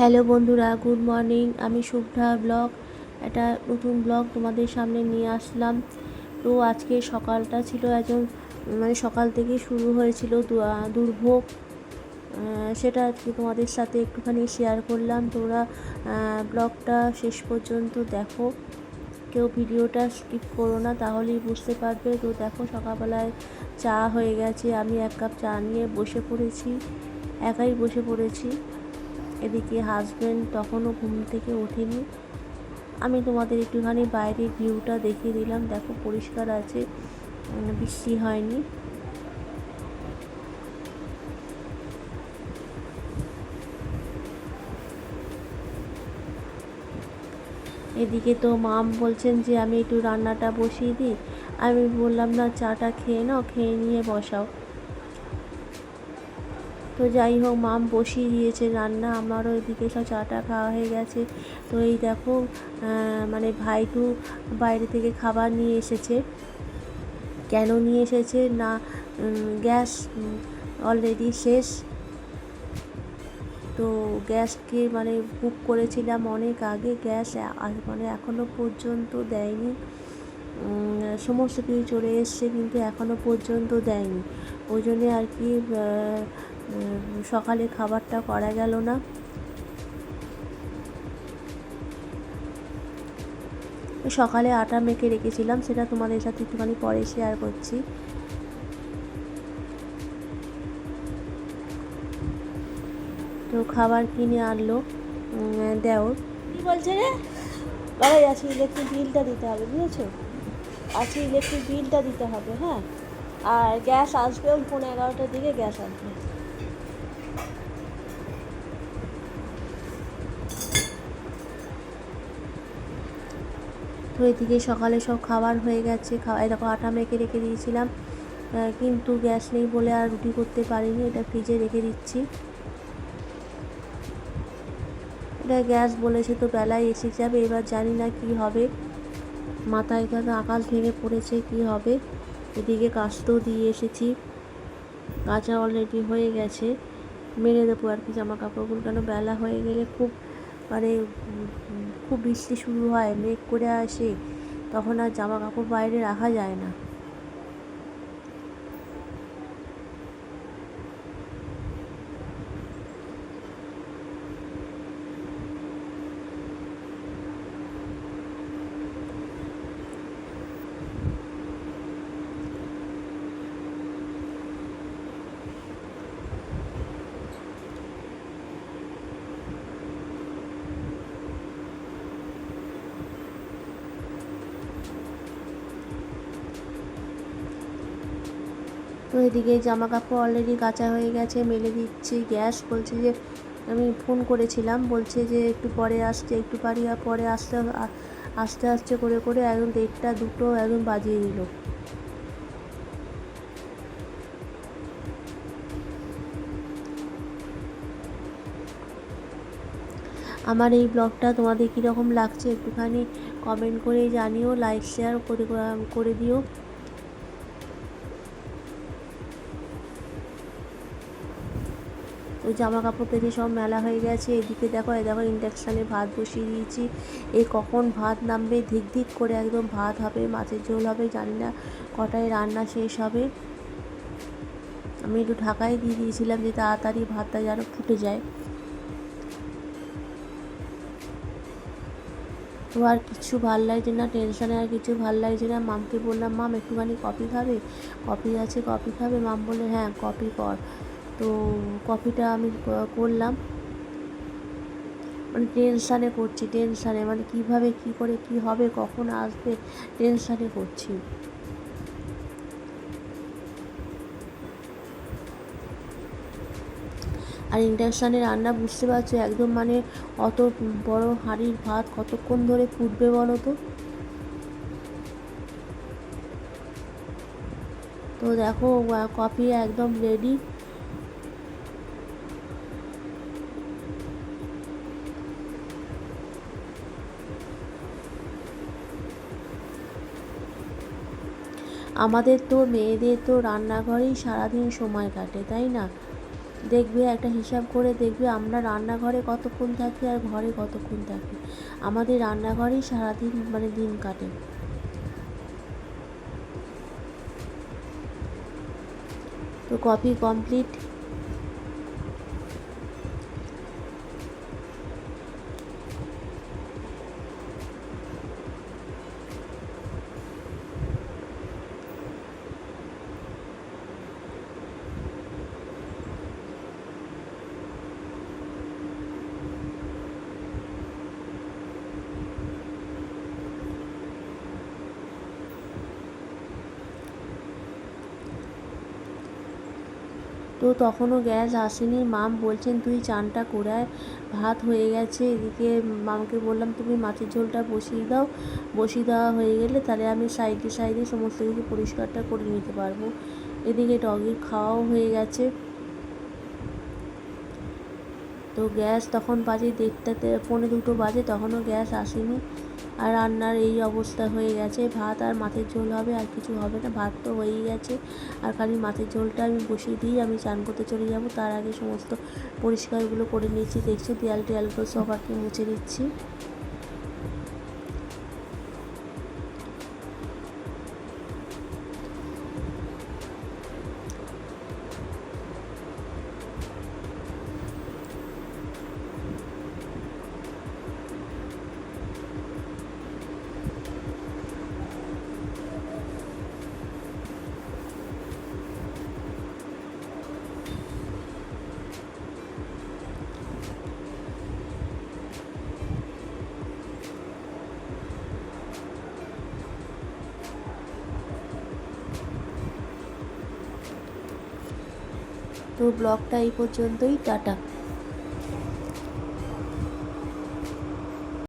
Hello বন্ধুরা, good morning. আমি Shubhra blog, একটা নতুন ব্লগ তোমাদের সামনে নিয়ে আসলাম। তো আজকে সকালটা ছিল একজন মানে সকাল থেকে শুরু হয়েছিল দুর্ভোগ। সেটা আজকে তোমাদের সাথে একটুখানি শেয়ার করলাম। তোমরা ব্লগটা শেষ পর্যন্ত দেখো। কেউ ভিডিওটা স্কিপ করো না, তাহলেই বুঝতে পারবে। তো দেখো সকালবেলায় চা হয়ে গেছে। আমি এক কাপ চা নিয়ে বসে পড়েছি, একাই বসে পড়েছি। এদিকে হাজব্যান্ড তখনও ঘুম থেকে ওঠেনি। আমি তোমাদের একটুখানি বাইরের ভিউটা দেখিয়ে দিলাম। দেখো, পরিষ্কার আছে বৃষ্টি হয়নি। এদিকে তো মাম বলছেন যে, আমি একটু রান্নাটা বসিয়ে দিই। আমি বললাম, না, চাটা খেয়ে নাও, খেয়ে নিয়ে বসাও। তো যাই হোক, মাম বসিয়ে দিয়েছে রান্না। আমারও এদিকে সব চাটা খাওয়া হয়ে গেছে। তো এই দেখো মানে ভাইটু বাইরে থেকে খাবার নিয়ে এসেছে। কেন নিয়ে এসেছে? না গ্যাস অলরেডি শেষ। তো গ্যাসকে মানে বুক করেছিলাম অনেক আগে। গ্যাস মানে এখনও পর্যন্ত দেয়নি। সমস্ত কিছু চলে এসছে, কিন্তু এখনও পর্যন্ত দেয়নি। ওই জন্যে আর কি সকালে খাবারটা করা গেল না। সকালে আটা মেখে রেখেছিলাম, সেটা তোমাদের সাথে একটুখানি পরে শেয়ার করছি। তো খাবার কিনে আনলো দেওর। কি বলছে রে? বাবাই আছে ইলেকট্রিক বিলটা দিতে হবে, বুঝেছ? আছে ইলেকট্রিক বিলটা দিতে হবে হ্যাঁ? আর গ্যাস আসবে পনেরো এগারোটার দিকে গ্যাস আসবে। তো এদিকে সকালে সব খাবার হয়ে গেছে, খাওয়া দেখো আটা মেখে রেখে দিয়েছিলাম। কিন্তু গ্যাস নেই বলে আর রুটি করতে পারিনি, এটা ফ্রিজে রেখে দিচ্ছি। এটা গ্যাস বলেছে তো বেলায় এসে যাবে, এবার জানি না কি হবে। মাথায় এখানে আকাশ ভেঙে পড়েছে, কি হবে? এদিকে কাজটাও দিয়ে এসেছি। কাঁচা অলরেডি হয়ে গেছে। মেরে দেবো আর কি জামা কাপড়গুলো কেন বেলা হয়ে গেলে খুব মানে খুব বৃষ্টি শুরু হয়, মেঘ করে আসে, তখন আর জামা কাপড় বাইরে রাখা যায় না। তো এদিকে জামা কাপড় অলরেডি কাঁচা হয়ে গেছে, মেলে দিচ্ছি, গ্যাস বলছে যে আমি ফোন করেছিলাম, বলছে যে একটু পরে আসছে, একটু পারি, আর পরে আসতে আস্তে আস্তে করে করে একদম দেড়টা দুটো একদম বাজিয়ে দিল। আমার এই ব্লগটা তোমাদের কীরকম লাগছে একটুখানি কমেন্ট করে জানিও লাইক শেয়ার করে করে দিও। ওই জামা কাপড় কেচে সব মেলা হয়ে গেছে। এদিকে দেখো, এই দেখো ইন্ডাকশানে ভাত বসিয়ে দিয়েছি। এ কখন ভাত নামবে? ধিক ধিক করে একদম ভাত হবে, মাছের ঝোল হবে, জানি না কটায় রান্না শেষ হবে। আমি একটু ঢাকাই দিয়ে দিয়েছিলাম যে তাড়াতাড়ি ভাতটা যেন ফুটে যায়। তো আর কিছু ভালো লাগছে না টেনশনে আর কিছু ভালো লাগছে না। মামকে বললাম, মাম, একটুখানি কফি খাবে? কফি আছে, কফি খাবে? মাম বললে হ্যাঁ কফি কর। তো কফিটা আমি করলাম। মানে টেনশানে করছি টেনশানে মানে কীভাবে কি করে কি হবে, কখন আসবে টেনশানে করছি। আর ইন্ডাকশানে রান্না বুঝতে পারছ, একদম মানে অত বড় হাঁড়ির ভাত কতক্ষণ ধরে ফুটবে বলো তো? তো দেখো কফি একদম রেডি আমাদের তো মেয়েদের তো রান্নাঘরেই সারাদিন সময় কাটে, তাই না? দেখবে, একটা হিসাব করে দেখবে আমরা রান্নাঘরে কতক্ষণ থাকি আর ঘরে কতক্ষণ থাকি। আমাদের রান্নাঘরেই সারাদিন মানে দিন কাটে। তো কপি কমপ্লিট? তো তখনও গ্যাস আসেনি। মাম বলছেন তুই চানটা করে আয়, ভাত হয়ে গেছে। এদিকে মামকে বললাম তুমি মাছের ঝোলটা বসিয়ে দাও। বসিয়ে দেওয়া হয়ে গেলে তাহলে আমি সাইডে সাইডে সমস্ত কিছু পরিষ্কারটা করে নিতে পারব। এদিকে ডগির খাওয়াও হয়ে গেছে। তো গ্যাস তখন বাজে দেড়টাতে পৌনে দুটো বাজে তখনও গ্যাস আসেনি। আর রান্নার এই অবস্থা হয়ে গেছে। ভাত আর মাছের ঝোল হবে, আর কিছু হবে না। ভাত তো হয়েই গেছে। আর খালি মাছের ঝোলটা আমি বসিয়ে দিই, আমি চান করতে চলে যাব। তার আগে সমস্ত পরিষ্কারগুলো করে নিয়েছি। দেখছি দেয়াল টেয়ালগুলো সব আর মুছে দিচ্ছি। তো ব্লগটা এই পর্যন্তই টাটা।